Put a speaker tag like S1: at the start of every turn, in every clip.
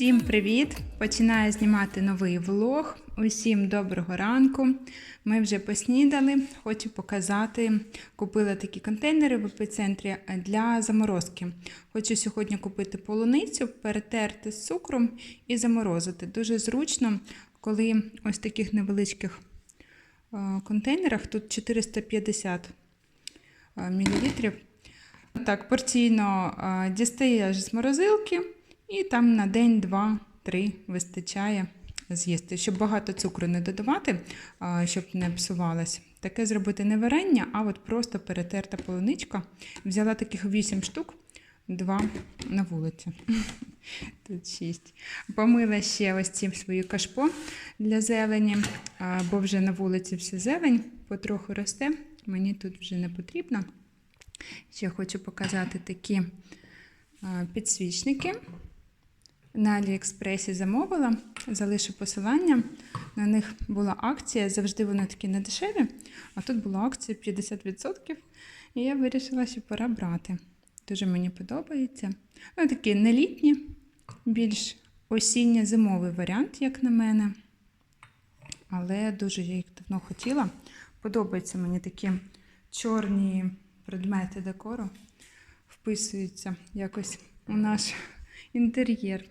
S1: Всім привіт! Починаю знімати новий влог. Усім доброго ранку. Ми вже поснідали. Хочу показати. Купила такі контейнери в епіцентрі для заморозки. Хочу сьогодні купити полуницю, перетерти з цукром і заморозити. Дуже зручно, коли ось таких невеличких е, контейнерах тут 450 мл. Так, порційно е, дістаєш з морозилки і там на день, два, три вистачає з'їсти. Щоб багато цукру не додавати, щоб не псувалось. Таке зробити не варення, а от просто перетерта полуничка. Взяла таких 8 штук, два на вулиці. Тут 6. Помила ще ось ці свої кашпо для зелені, бо вже на вулиці вся зелень потроху росте. Мені тут вже не потрібно. Ще хочу показати такі підсвічники. На Аліекспресі замовила, залишу посилання. На них була акція, завжди вони такі недешеві, а тут була акція 50%. І я вирішила, що пора брати. Дуже мені подобається. Ну, такі не літні, більш осінньо-зимовий варіант, як на мене. Але дуже я їх давно хотіла. Подобаються мені такі чорні предмети декору вписуються якось у наш інтер'єр.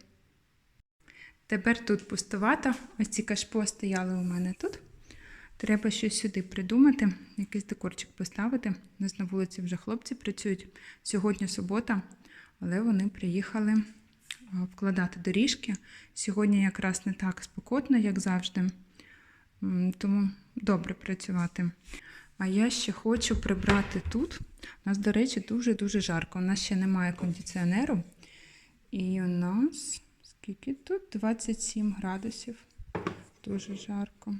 S1: Тепер тут пустувато. Ось ці кашпо стояли у мене тут. Треба щось сюди придумати, якийсь декорчик поставити. У нас на вулиці вже хлопці працюють. Сьогодні субота, але вони приїхали вкладати доріжки. Сьогодні якраз не так спекотно, як завжди. Тому добре працювати. А я ще хочу прибрати тут. У нас, до речі, дуже-дуже жарко. У нас ще немає кондиціонеру. І у нас скільки тут? 27 градусів. Дуже жарко.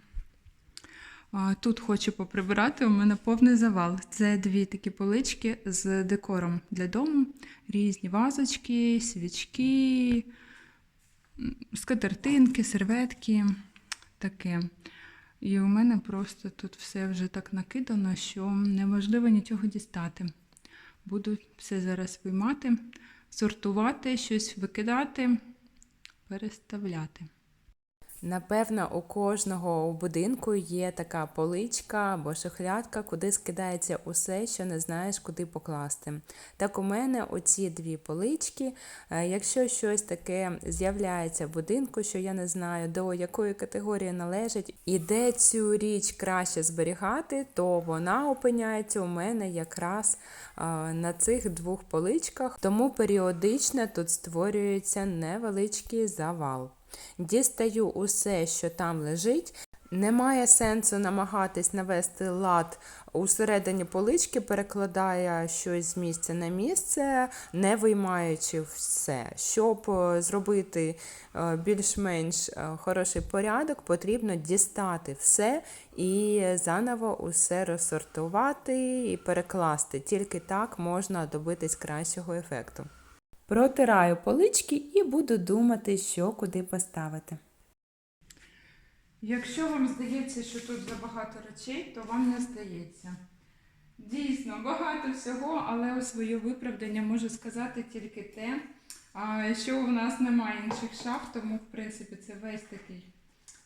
S1: А, тут хочу поприбирати, у мене повний завал. Це дві такі полички з декором для дому. Різні вазочки, свічки, скатертинки, серветки. Таке. І у мене просто тут все вже так накидано, що неможливо нічого дістати. Буду все зараз виймати, сортувати, щось викидати, переставляти.
S2: Напевно, у кожного будинку є така поличка або шухлядка, куди скидається усе, що не знаєш, куди покласти. Так у мене оці дві полички. е, Якщо щось таке з'являється в будинку, що я не знаю, до якої категорії належить, і де цю річ краще зберігати, то вона опиняється у мене якраз е, на цих двох поличках, тому періодично тут створюється невеличкий завал. Дістаю усе, що там лежить. Немає сенсу намагатись навести лад усередині полички, перекладає щось з місця на місце, не виймаючи все. Щоб е, зробити е, більш-менш е, хороший порядок, потрібно дістати все і заново усе розсортувати і перекласти. Тільки так можна добитись кращого ефекту. Протираю полички і буду думати, що куди поставити.
S1: Якщо вам здається, що тут забагато речей, то вам не здається. Дійсно, багато всього, але у своє виправдання можу сказати тільки те, що у нас немає інших шаф, тому в принципі це весь такий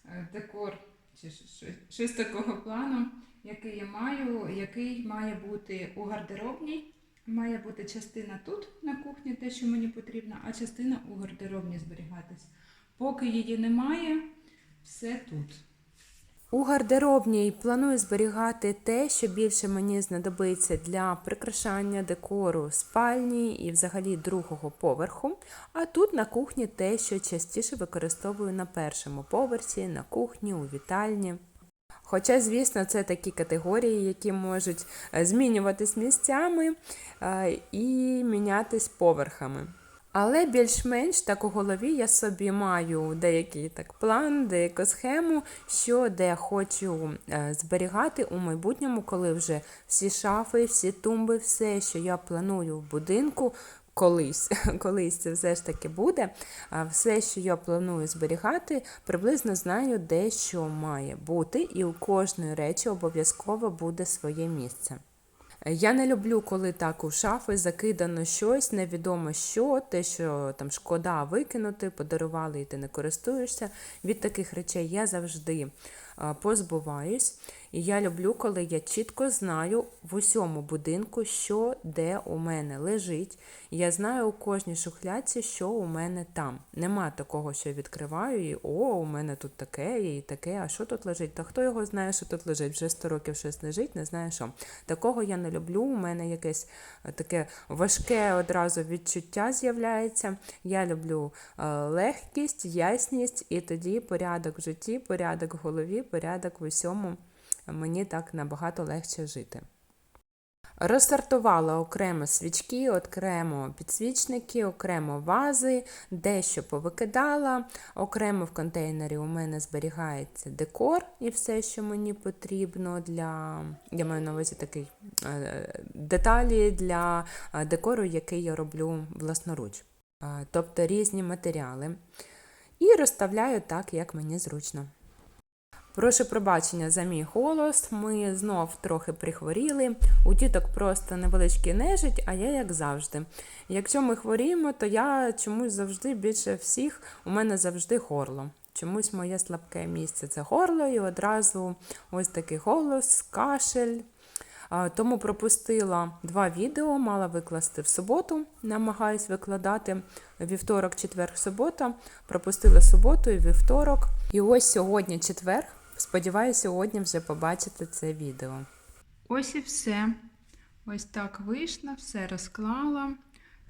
S1: е, декор чи щось, щось такого плану, який я маю, який має бути у гардеробній. Має бути частина тут на кухні, те, що мені потрібно, а частина у гардеробній зберігатись. Поки її немає, все тут.
S2: У гардеробній планую зберігати те, що більше мені знадобиться для прикрашання декору спальні і взагалі другого поверху. А тут на кухні те, що частіше використовую на першому поверсі, на кухні, у вітальні. Хоча, звісно, це такі категорії, які можуть е, змінюватись місцями е, і мінятись поверхами. Але більш-менш так у голові я собі маю деякий так план, деяку схему, що де хочу е, зберігати у майбутньому, коли вже всі шафи, всі тумби, все, що я планую в будинку. Колись, колись це все ж таки буде. Все, що я планую зберігати, приблизно знаю, де що має бути, і у кожної речі обов'язково буде своє місце. Я не люблю, коли так у шафи закидано щось, невідомо що, те, що там шкода викинути, подарували і ти не користуєшся. Від таких речей я завжди позбуваюсь. І я люблю, коли я чітко знаю в усьому будинку, що де у мене лежить. Я знаю у кожній шухляці, що у мене там. Нема такого, що я відкриваю і о, у мене тут таке і таке, а що тут лежить? Та хто його знає, що тут лежить? Вже 100 років щось лежить, не знаю що. Такого я не люблю. У мене якесь е, таке важке одразу відчуття з'являється. Я люблю е, легкість, ясність, і тоді порядок в житті, порядок в голові, порядок в усьому. Мені так набагато легше жити. Розсортувала окремо свічки, окремо підсвічники, окремо вази, дещо повикидала. Окремо в контейнері у мене зберігається декор і все, що мені потрібно для я маю на увазі такий е, деталі для е, декору, який я роблю власноруч. Е, Тобто різні матеріали. І розставляю так, як мені зручно. Прошу пробачення за мій голос. Ми знов трохи прихворіли. У діток просто невеличкий нежить, а я як завжди. Якщо ми хворіємо, то я чомусь завжди більше всіх, у мене завжди горло. Чомусь моє слабке місце це горло, і одразу ось такий голос, кашель. Тому пропустила два відео, мала викласти в суботу, намагаюсь викладати вівторок, четвер, субота. Пропустила суботу і вівторок. І ось сьогодні четвер. Сподіваюся, сьогодні вже побачите це відео.
S1: Ось і все. Ось так вийшло, все розклала.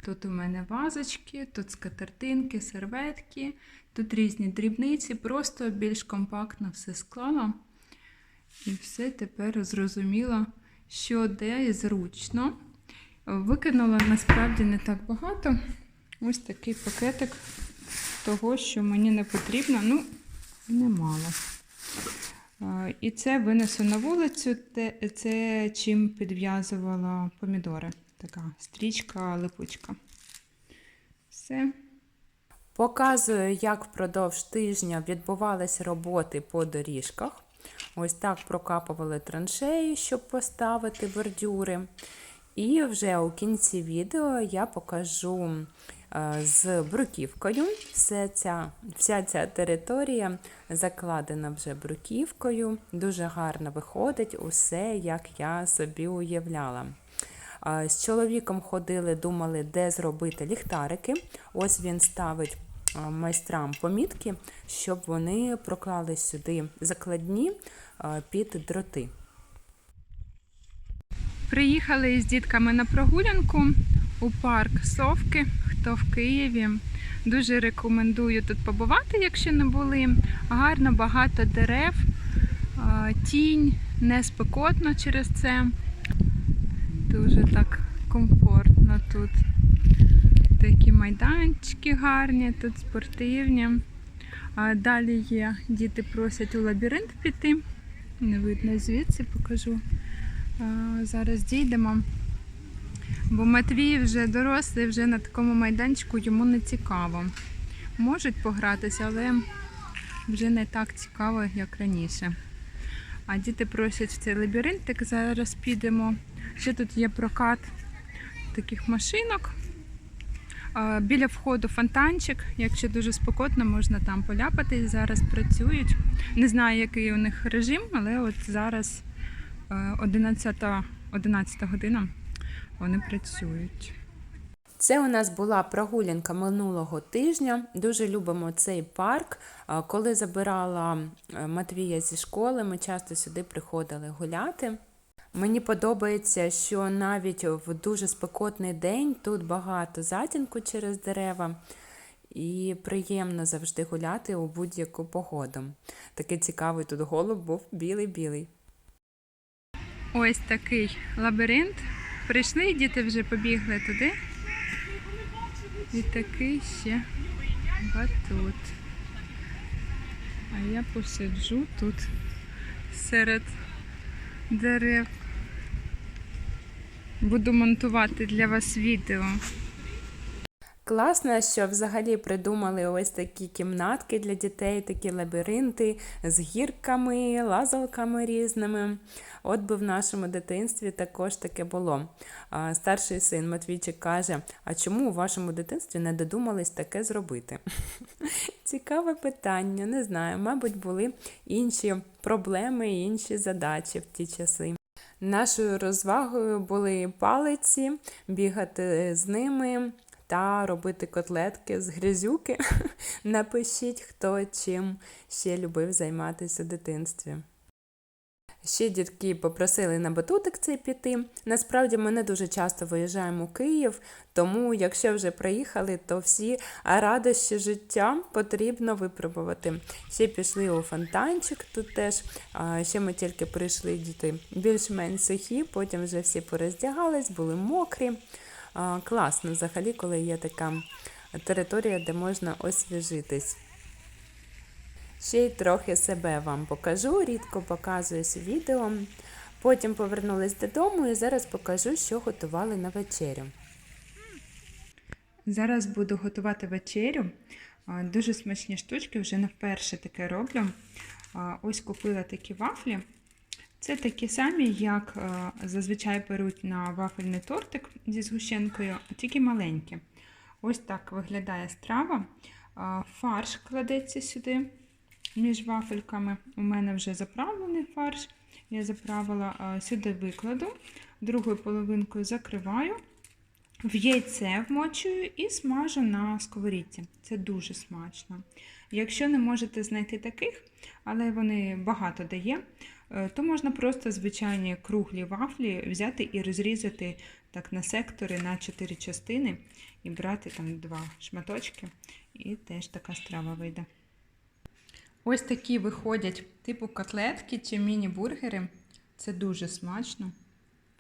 S1: Тут у мене вазочки, тут скатертинки, серветки, тут різні дрібниці, просто більш компактно все склала. І все тепер зрозуміла, що де і зручно. Викинула насправді не так багато. Ось такий пакетик того, що мені не потрібно, ну, немало. І це винесу на вулицю. Це чим підв'язувала помідори. Така стрічка, липучка. Все.
S2: Показую, як впродовж тижня відбувалися роботи по доріжках. Ось так прокапували траншеї, щоб поставити бордюри. І вже у кінці відео я покажу з бруківкою. Все ця, вся ця територія закладена вже бруківкою. Дуже гарно виходить усе, як я собі уявляла. З чоловіком ходили, думали, де зробити ліхтарики. Ось він ставить майстрам помітки, щоб вони проклали сюди закладні під дроти.
S1: Приїхали з дітками на прогулянку у парк Совки, хто в Києві. Дуже рекомендую тут побувати, якщо не були. Гарно, багато дерев, тінь, не спекотно через це. Дуже так комфортно тут. Такі майданчики гарні, тут спортивні. А далі є, діти просять у лабіринт піти. Не видно звідси, покажу. Зараз дійдемо. Бо Матвій вже дорослий, вже на такому майданчику йому не цікаво. Можуть погратися, але вже не так цікаво, як раніше. А діти просять в цей лабіринтик. Зараз підемо. Ще тут є прокат таких машинок. Біля входу фонтанчик. Якщо дуже спекотно, можна там поляпати. Зараз працюють. Не знаю, який у них режим, але от зараз е, 11, 11 година вони працюють.
S2: Це у нас була прогулянка минулого тижня. Дуже любимо цей парк. Коли забирала Матвія зі школи, ми часто сюди приходили гуляти. Мені подобається, що навіть в дуже спекотний день тут багато затінку через дерева. і приємно завжди гуляти у будь-яку погоду. Такий цікавий тут голуб був білий-білий.
S1: Ось такий лабіринт. Прийшли, діти вже побігли туди. І такий ще батут. А я посиджу тут серед дерев. Буду монтувати для вас відео.
S2: Класно, що взагалі придумали ось такі кімнатки для дітей, такі лабіринти з гірками, лазалками різними. От би в нашому дитинстві також таке було. Старший син Матвійчик каже: а чому у вашому дитинстві не додумались таке зробити? Цікаве питання, не знаю. Мабуть, були інші проблеми інші задачі в ті часи. Нашою розвагою були палиці, бігати з ними та робити котлетки з грязюки. Напишіть, хто чим ще любив займатися у дитинстві. Ще дітки попросили на батутик цей піти. Насправді ми не дуже часто виїжджаємо у Київ, тому якщо вже приїхали, то всі радощі життя потрібно випробувати. Ще пішли у фонтанчик, тут теж ще ми тільки прийшли діти більш-менш сухі, потім вже всі пороздягались, були мокрі. Класно взагалі, коли є така територія, де можна освіжитись. Ще й трохи себе вам покажу, рідко показуюсь відео. Потім повернулись додому і зараз покажу, що готували на вечерю.
S1: Зараз буду готувати вечерю. Дуже смачні штучки, вже не вперше таке роблю. Ось купила такі вафлі. Це такі самі, як е, зазвичай беруть на вафельний тортик зі згущенкою, тільки маленькі. Ось так виглядає страва. А, Фарш кладеться сюди між вафельками. У мене вже заправлений фарш. Я заправила а, сюди викладу, другою половинкою закриваю. В яйце вмочую і смажу на сковорідці. Це дуже смачно. Якщо не можете знайти таких, але вони багато дає, е, то можна просто звичайні круглі вафлі взяти і розрізати так на сектори на 4 частини і брати там два шматочки, і теж така страва вийде. Ось такі виходять типу котлетки чи міні-бургери. Це дуже смачно.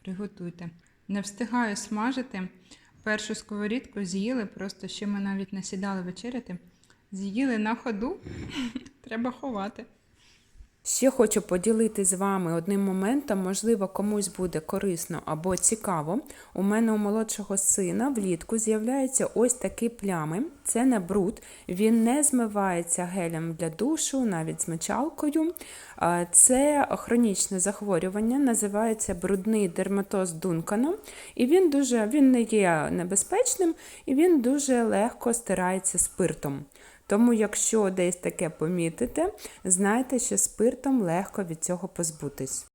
S1: Приготуйте. Не встигаю смажити. Першу сковорідку з'їли, просто ще ми навіть не сідали вечеряти. З'їли на ходу. Треба ховати.
S2: Ще хочу поділитися з вами одним моментом, можливо, комусь буде корисно або цікаво. У мене у молодшого сина влітку з'являються ось такі плями. Це не бруд, він не змивається гелем для душу, навіть з мочалкою. Це хронічне захворювання, називається брудний дерматоз Дункана. І він дуже він не є небезпечним і він дуже легко стирається спиртом. Тому, якщо десь таке помітите, знайте, що спиртом легко від цього позбутись.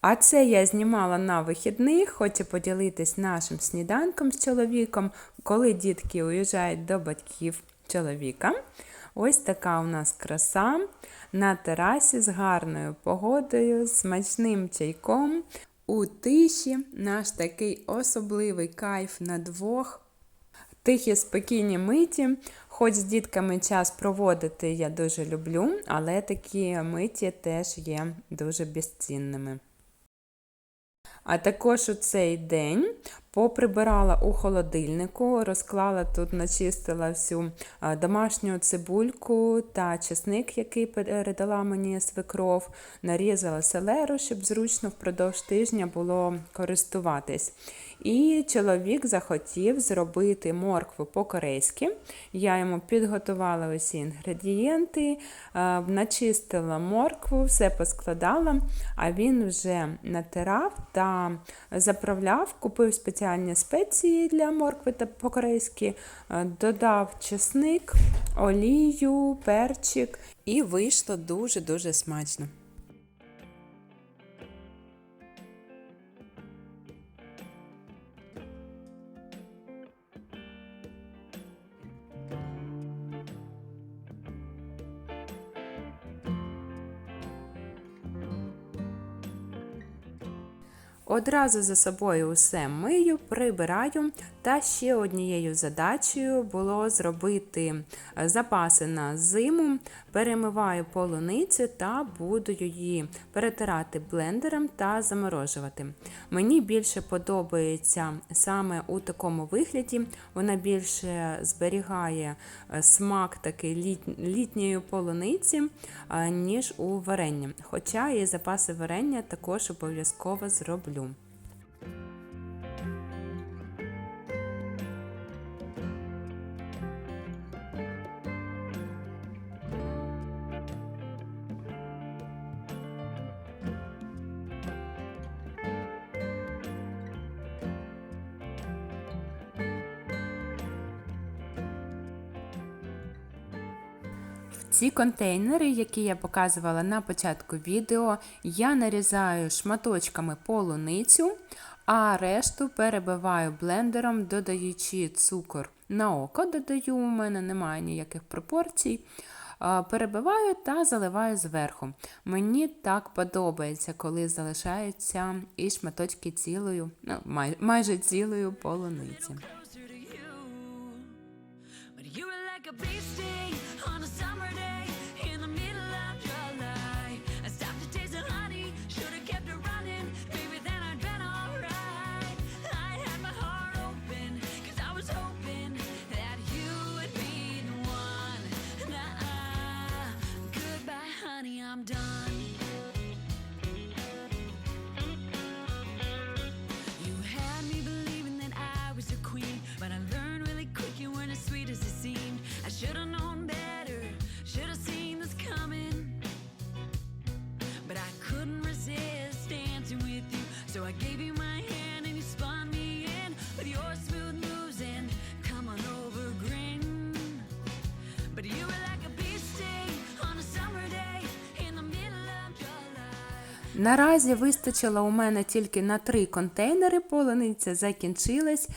S2: А це я знімала на вихідних, хочу поділитись нашим сніданком з чоловіком, коли дітки уїжджають до батьків чоловіка. Ось така у нас краса на терасі з гарною погодою, смачним чайком. У тиші наш такий особливий кайф на двох. Тихі, спокійні миті. Хоч з дітками час проводити я дуже люблю, але такі миті теж є дуже безцінними. А також у цей день поприбирала у холодильнику, розклала тут, начистила всю домашню цибульку та чесник, який передала мені свекров, нарізала селеру, щоб зручно впродовж тижня було користуватись. І чоловік захотів зробити моркву по-корейськи. Я йому підготувала усі інгредієнти, начистила моркву, все поскладала, а він вже натирав та заправляв, купив спеціальні спеції для моркви та по-корейськи, е, додав чесник, олію, перчик, і вийшло дуже-дуже смачно. Одразу за собою усе мию, прибираю Та ще однією задачею було зробити е, запаси на зиму. Перемиваю полуницю та буду її перетирати блендером та заморожувати. Мені більше подобається саме у такому вигляді. Вона більше зберігає е, смак такий літньої полуниці, е, ніж у варенні. Хоча і запаси варення також обов'язково зроблю. Ці контейнери, які я показувала на початку відео, я нарізаю шматочками полуницю, а решту перебиваю блендером, додаючи цукор на око. Додаю, у мене немає ніяких пропорцій. Перебиваю та заливаю зверху. Мені так подобається, коли залишаються і шматочки цілою, ну, май- майже цілою полуниці. Наразі вистачило у мене тільки на три контейнери, полуниця закінчилась,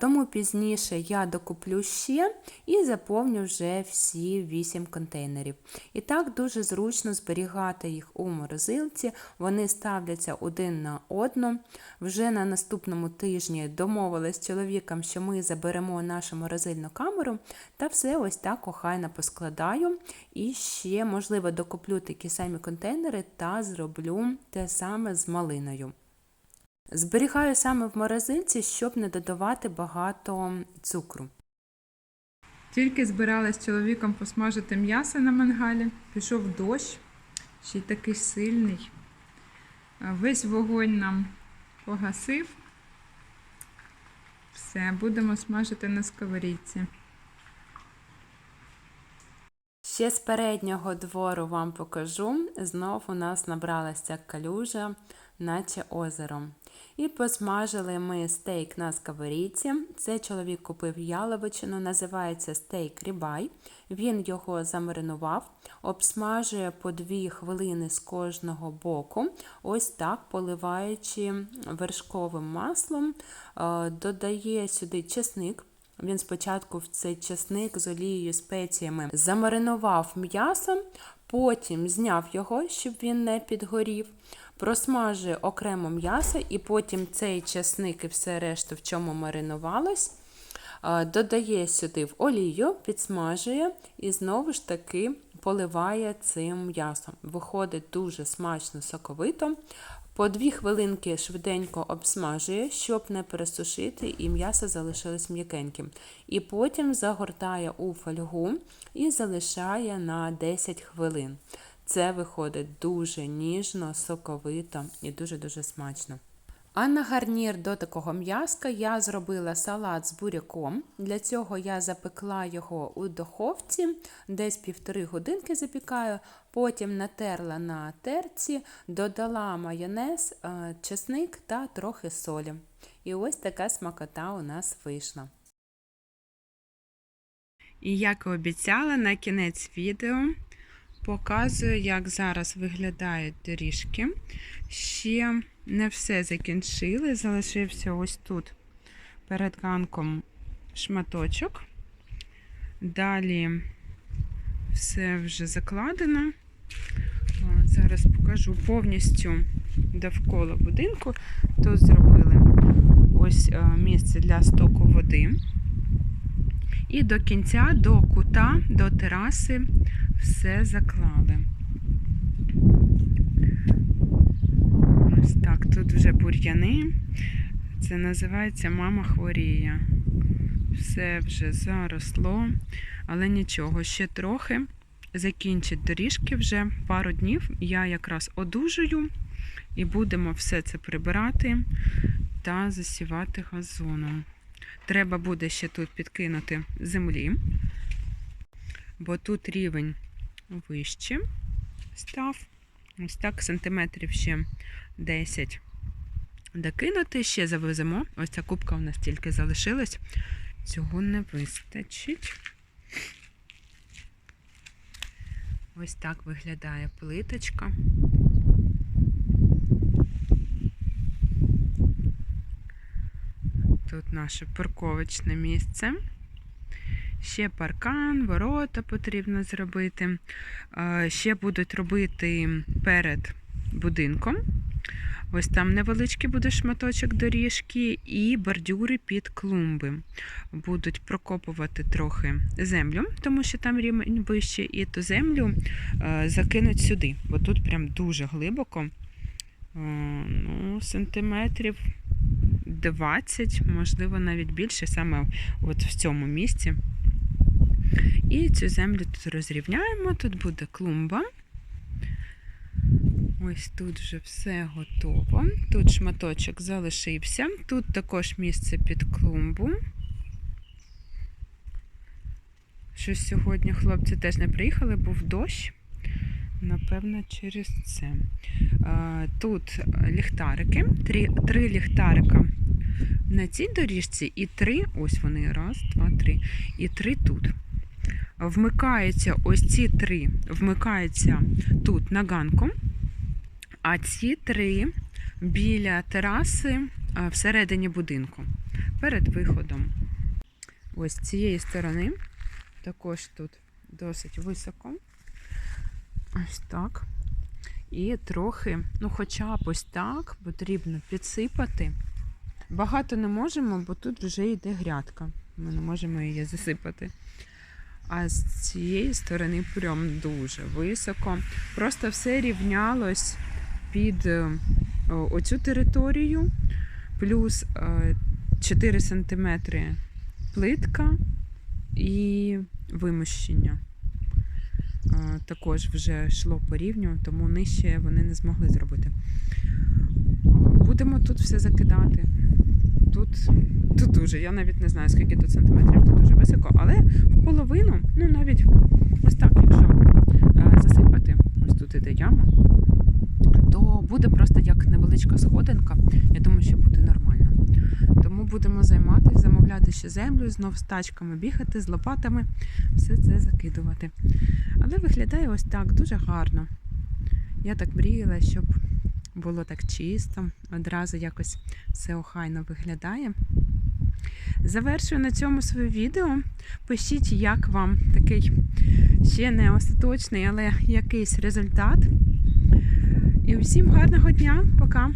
S2: тому пізніше я докуплю ще і заповню вже всі 8 контейнерів. І так дуже зручно зберігати їх у морозилці, вони ставляться один на одну. Вже на наступному тижні домовились з чоловіком, що ми заберемо нашу морозильну камеру, та все ось так охайно поскладаю. І ще, можливо, докуплю такі самі контейнери та зроблю те саме з малиною. Зберігаю саме в морозильці, щоб не додавати багато цукру.
S1: Тільки збиралась з чоловіком посмажити м'ясо на мангалі, пішов дощ, ще й такий сильний. Весь вогонь нам погасив. Все, будемо смажити на сковорідці.
S2: Ще з переднього двору вам покажу. Знов у нас набралася калюжа, наче озеро. І посмажили ми стейк на сковорідці. Це чоловік купив яловичину, називається стейк рібай. Він його замаринував, обсмажує по 2 хвилини з кожного боку, ось так поливаючи вершковим маслом, Е, додає сюди чесник. Він спочатку в цей чесник з олією, спеціями замаринував м'ясо, потім зняв його, щоб він не підгорів, просмажує окремо м'ясо, і потім цей чесник і все решту, в чому маринувалось, додає сюди в олію, підсмажує і знову ж таки поливає цим м'ясом. Виходить дуже смачно соковито. По дві хвилинки швиденько обсмажує, щоб не пересушити, і м'ясо залишилось м'якеньким. І потім загортає у фольгу і залишає на 10 хвилин. Це виходить дуже ніжно, соковито і дуже-дуже смачно. А на гарнір до такого м'яска я зробила салат з буряком. Для цього я запекла його у духовці, десь півтори годинки запікаю, потім натерла на терці, додала майонез, е, чесник та трохи солі. І ось така смакота у нас вийшла.
S1: І як і обіцяла, на кінець відео показую, як зараз виглядають доріжки. Ще не все закінчили, залишився ось тут перед ганком шматочок. Далі все вже закладено. Зараз покажу повністю довкола будинку. Тут зробили ось
S2: е, місце для стоку води. І до кінця, до кута, до тераси все заклали. Ось так, тут вже бур'яни. Це називається мама хворіє. Все вже заросло, але нічого, ще трохи. Закінчить доріжки вже пару днів. Я якраз одужую і будемо все це прибирати та засівати газоном. Треба буде ще тут підкинути землі, бо тут рівень вище став. Ось так, сантиметрів ще 10 докинути. Ще завеземо. Ось ця кубка у нас тільки залишилась. Цього не вистачить. Ось так виглядає плиточка. Тут наше парковочне місце. Ще паркан, ворота потрібно зробити. Е, Ще будуть робити перед будинком. Ось там невеличкий буде шматочок доріжки і бордюри під клумби. Будуть прокопувати трохи землю, тому що там рівень вище, і ту землю е, закинуть сюди, бо тут прям дуже глибоко. Е, ну, сантиметрів 20, можливо, навіть більше, саме от в цьому місці. І цю землю тут розрівняємо, тут буде клумба. Ось тут вже все готово. Тут шматочок залишився. Тут також місце під клумбу. Щось сьогодні хлопці теж не приїхали, був дощ. Напевно, через це. Тут ліхтарики, три, три ліхтарика на цій доріжці і три, ось вони, раз, два, три, і три тут. Вмикаються ось ці три, вмикаються тут на ганку, а ці три біля тераси всередині будинку перед виходом. Ось цієї сторони також тут досить високо. Ось так. І трохи, ну, хоча б ось так потрібно підсипати. Багато не можемо, бо тут вже йде грядка. Ми не можемо її засипати. А з цієї сторони прям дуже високо. Просто все рівнялось під е, оцю територію, плюс е, 4 см плитка і вимощення. Е, Також вже йшло по тому нижче вони не змогли зробити. Будемо тут все закидати. Тут, дуже, я навіть не знаю, скільки тут сантиметрів, тут дуже високо, але в половину, ну навіть ось так, якщо е, засипати, ось тут іде яма, то буде просто як невеличка сходинка. Я думаю, що буде нормально. Тому будемо займатися, замовляти ще землю, знов з тачками бігати, з лопатами, все це закидувати. Але виглядає ось так, дуже гарно. Я так мріяла, щоб було так чисто, одразу якось все охайно виглядає. Завершую на цьому своє відео. Пишіть, як вам такий ще не остаточний, але якийсь результат. І усім гарного дня. Пока!